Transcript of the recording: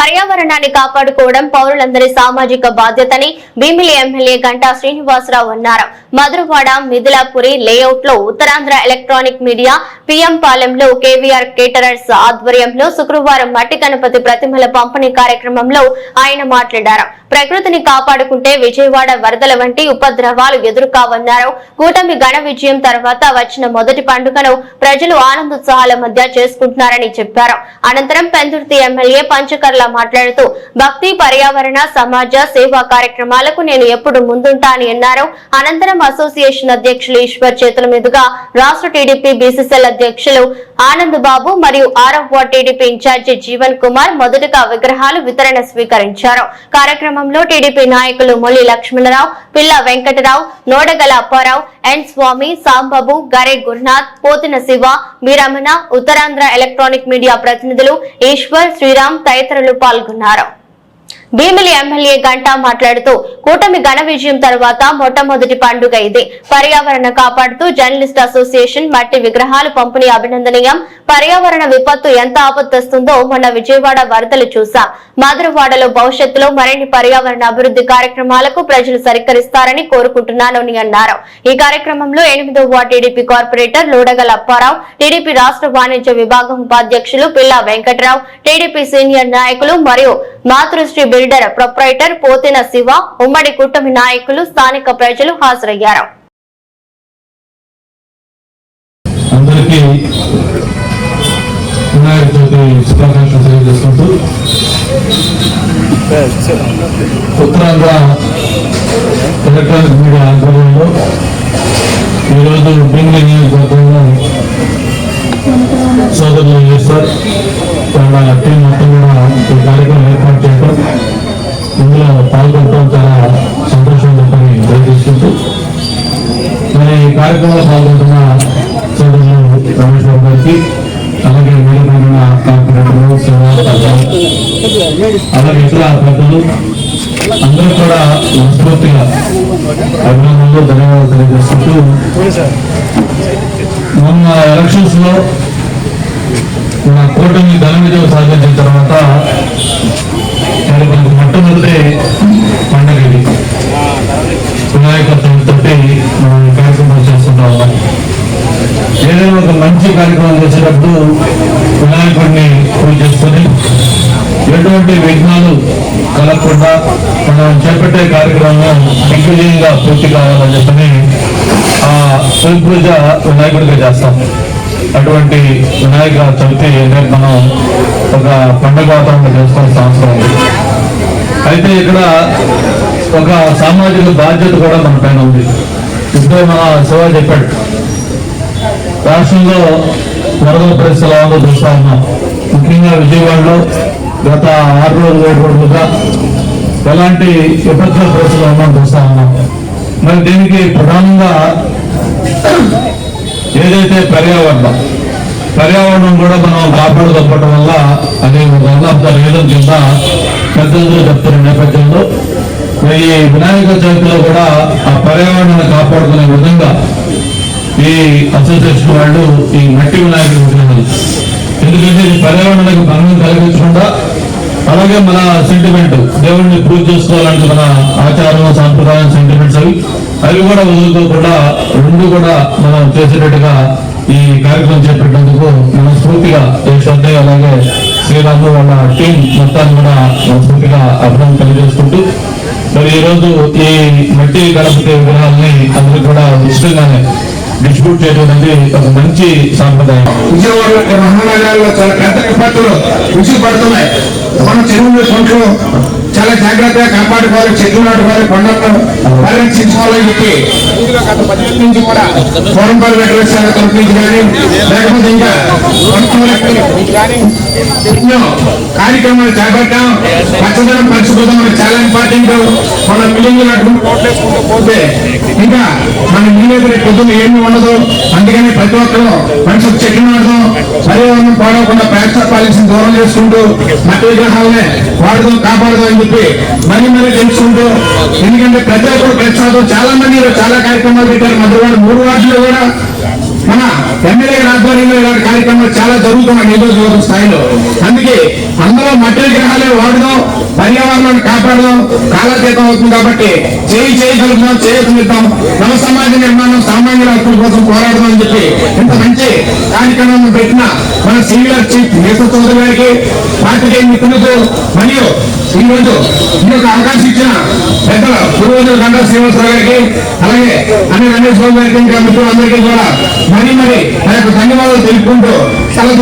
పర్యావరణాన్ని కాపాడుకోవడం పౌరులందరి సామాజిక బాధ్యతని భీమిలి ఎమ్మెల్యే గంటా శ్రీనివాసరావు అన్నారు. మధురవాడ మిథిలాపురి లేఅవుట్లో ఉత్తరాంధ్ర ఎలక్ట్రానిక్ మీడియా పిఎం పాలెంలో కేవీఆర్ కేటరర్స్ ఆధ్వర్యంలో శుక్రవారం మట్టి గణపతి ప్రతిమల పంపిణీ కార్యక్రమంలో ఆయన మాట్లాడారు. ప్రకృతిని కాపాడుకుంటే విజయవాడ వరదల వంటి ఉపద్రవాలు ఎదురుకావన్నారు. కూటమి గణ విజయం తర్వాత వచ్చిన మొదటి పండుగను ప్రజలు ఆనందోత్సాహాల మధ్య చేసుకుంటున్నారని చెప్పారు. అనంతరం పెందుర్తి ఎమ్మెల్యే పంచకర్ల మాట్లాడుతూ భక్తి పర్యావరణ సమాజ సేవా కార్యక్రమాలకు నేను ఎప్పుడు ముందుంటా అని అన్నారు. అనంతరం అసోసియేషన్ అధ్యక్షులు ఈశ్వర్ చేతుల మీదుగా రాష్ట్ర టీడీపీ బీసీసీఎల్ అధ్యక్షులు ఆనంద్ బాబు మరియు RF ward TDP incharge Jeevan Kumar మొదటగా విగ్రహాలు వితరణ స్వీకరించారు. కార్యక్రమంలో టీడీపీ నాయకులు మొల్లి లక్ష్మణరావు పిల్ల వెంకటరావు నోడగల అప్పారావు ఎన్ స్వామి సాంబాబు గరే గురునాథ్ పోతిన శివ వీరమణ ఉత్తరాంధ్ర ఎలక్ట్రానిక్ మీడియా ప్రతినిధులు ఈశ్వర్ శ్రీరామ్ తదితరులు పాల్గొన్నారు. భీమిలి ఎమ్మెల్యే గంటా మాట్లాడుతూ కూటమి ఘన విజయం తర్వాత మొట్టమొదటి పండుగ ఇది. పర్యావరణ కాపాడుతూ జర్నలిస్ట్ అసోసియేషన్ మట్టి విగ్రహాలు పంపిణీ అభినందనీయం. పర్యావరణ విపత్తు ఎంత ఆపత్తొస్తుందో మొన్న విజయవాడ వరదలు చూసాం. మాధురవాడలో భవిష్యత్తులో మరిన్ని పర్యావరణ అభివృద్ధి కార్యక్రమాలకు ప్రజలు సహకరిస్తారని కోరుకుంటున్నానని అన్నారు. ఈ కార్యక్రమంలో ఎనిమిదో ward TDP corporator Lodagala Apparao TDP రాష్ట్ర వాణిజ్య విభాగం ఉపాధ్యక్షులు పిల్లా వెంకట్రావు టీడీపీ సీనియర్ నాయకులు మరియు మాతృశ్రీ బిల్డర్ ప్రొప్రైటర్ పోతిన శివ ఉమ్మడి కూటమి నాయకులు స్థానిక ప్రజలు హాజరయ్యారు. ఎలక్ట్రానిక్ మీడియా ఆధ్వర్యంలో ఈరోజు బెంగళూరు నియోజకవర్గంలో సోదరులు చేస్తారు వాళ్ళ టీం మొత్తం కూడా ఈ కార్యక్రమం ఏర్పాటు పాల్గొనడం చాలా సంతోషం చెప్పని తెలియజేసుకుంటూ మరి ఈ కార్యక్రమంలో పాల్గొంటున్న సోదరులు రమేష్ బాబు గారికి అలాగే వేదికమైన కార్పొరేటర్లు సేవా అలాగే ఇతర పెద్దలు అందరూ కూడా మనస్ఫూర్తిగా అభినందనలు ధన్యవాదాలు తెలియజేసుకుంటూ మొన్న ఎలక్షన్స్ మా కూటమి ఘన విజయం సాధించిన తర్వాత మరి మనకు మొట్టమొదటి పండుగ ఇది. వినాయక చవితితోటి మనం కార్యక్రమాలు కార్యక్రమం చేస్తుంటా ఏదైనా ఒక మంచి కార్యక్రమం చేసేటప్పుడు వినాయకుడిని పూజ చేసుకొని ఎటువంటి విఘ్నాలు కలగకుండా మనం చేపట్టే కార్యక్రమం దిగ్విజయంగా పూర్తి కావాలని చెప్పని ఆ తొలి పూజ వినాయకుడిగా చేస్తాం. అటువంటి వినాయక చవితి రేపు మనం ఒక పండుగ వాతావరణం చేసుకునే సంవత్సరం అయితే ఇక్కడ ఒక సామాజిక బాధ్యత కూడా మన పైన ఉంది. ఇప్పుడే మన శివ చెప్పాడు. రాష్ట్రంలో వరదల పరిస్థితులు ఎలా చూస్తా ఉన్నాం. ముఖ్యంగా విజయవాడలో గత ఆరు రోజులు ఏడు రోజులుగా ఎలాంటి విపత్తుల పరిస్థితులు ఉన్నాం చూస్తా ఉన్నాం. మరి దీనికి ప్రధానంగా ఏదైతే పర్యావరణం పర్యావరణం కూడా మనం కాపాడుకోవటం వల్ల అది వన్ ఆఫ్ ద రీజన్ కింద పెద్దలు చెప్తున్న నేపథ్యంలో ఈ వినాయక చవితిలో కూడా ఆ పర్యావరణాన్ని కాపాడుకునే విధంగా ఈ అసోసియేషన్ వాళ్ళు ఈ మట్టి వినాయకుడి ఎందుకంటే ఇది పర్యావరణానికి భంగం కలిగించకుండా అలాగే మన సెంటిమెంట్ దేవుడిని ప్రూవ్ చేసుకోవాలంటే మన ఆచారం సాంప్రదాయం సెంటిమెంట్స్ అవి అవి కూడా వదులుకోకుండా రెండు కూడా మనం చేసేటట్టుగా ఈ కార్యక్రమం చేపట్టేందుకు మనస్ఫూర్తిగా యశ్వంతే అలాగే శ్రీరాము వాళ్ళ టీం మొత్తాన్ని కూడా మనస్ఫూర్తిగా అభినందన తెలియజేసుకుంటూ మరి ఈరోజు ఈ మట్టి గణపతి విగ్రహాలని అందరూ కూడా ఉచితంగానే డిస్ట్రిబ్యూట్ చేయడం అనేది ఒక మంచి సాంప్రదాయం. విజయవాడ మహానగరాల్లో చాలా పెద్ద విపత్తులు విసుగు పడుతున్నాయి. మనం చెరువులు కొంచెం చాలా జాగ్రత్తగా కాపాడుకోవాలి చెట్లు నాటుకోవాలి కొండలను పరిరక్షించుకోవాలని చెప్పి ఇందులో గత పదిహేను నుంచి కూడా వెంకటేశ్వర తరఫు నుంచి కానీ లేకపోతే ఎన్నో కార్యక్రమాలు చేపట్టాం. పచ్చదనం పరిశుభ్రత మనకు చాలా ఇంపార్టెంట్ మన బిల్డింగ్ నట్టుకుంటూ పోతే ఇంకా మన ఇల్లు ఎదురు పొద్దున్న ఏమి ఉండదు. అందుకని ప్రతి ఒక్కరూ మనిషి చెట్లు నాటుదాం పర్యావరణం పాడవకుండా ప్లాస్టర్ పాలించిన దూరం చేసుకుంటూ మట్టి విగ్రహాలనే వాడదాం కాపాడదాం అని చెప్పి మరీ మరీ తెలుసుకుంటూ ఎందుకంటే ప్రతి ఒక్కరు ప్రతిసాదం చాలా మంది చాలా కార్యక్రమాలు పెట్టారు. మధ్య మూడు వార్డులు కూడా మన ఎమ్మెల్యే ఆధ్వర్యంలో ఇలాంటి కార్యక్రమాలు చాలా జరుగుతున్నాయి నియోజకవర్గం స్థాయిలో. అందుకే అందరూ మట్టి విగ్రహాలే వాడదాం పర్యావరణాన్ని కాపాడదాం కాలతీతం అవుతుంది కాబట్టి చేయి చేయి కలుపుదాం చేయకమిద్దాం నవ సమాజ నిర్మాణం సామాన్యుల హక్కుల కోసం పోరాడదాం అని చెప్పి ఇంత మంచి కార్యక్రమం పెట్టిన మన సీనియర్ చీఫ్ నేత చౌదరి గారికి పార్టీ మిత్రులకు మరియు ఈరోజు ఈ యొక్క అవకాశం ఇచ్చిన పెద్దల పూర్వజులు గంటా శ్రీనివాసరావు గారికి అలాగే అన్ని రమేష్ బాబు గారికి ఇంకా మిత్రులందరికీ కూడా మరీ మరి ఆ యొక్క ధన్యవాదాలు తెలుపుకుంటూ సెలవు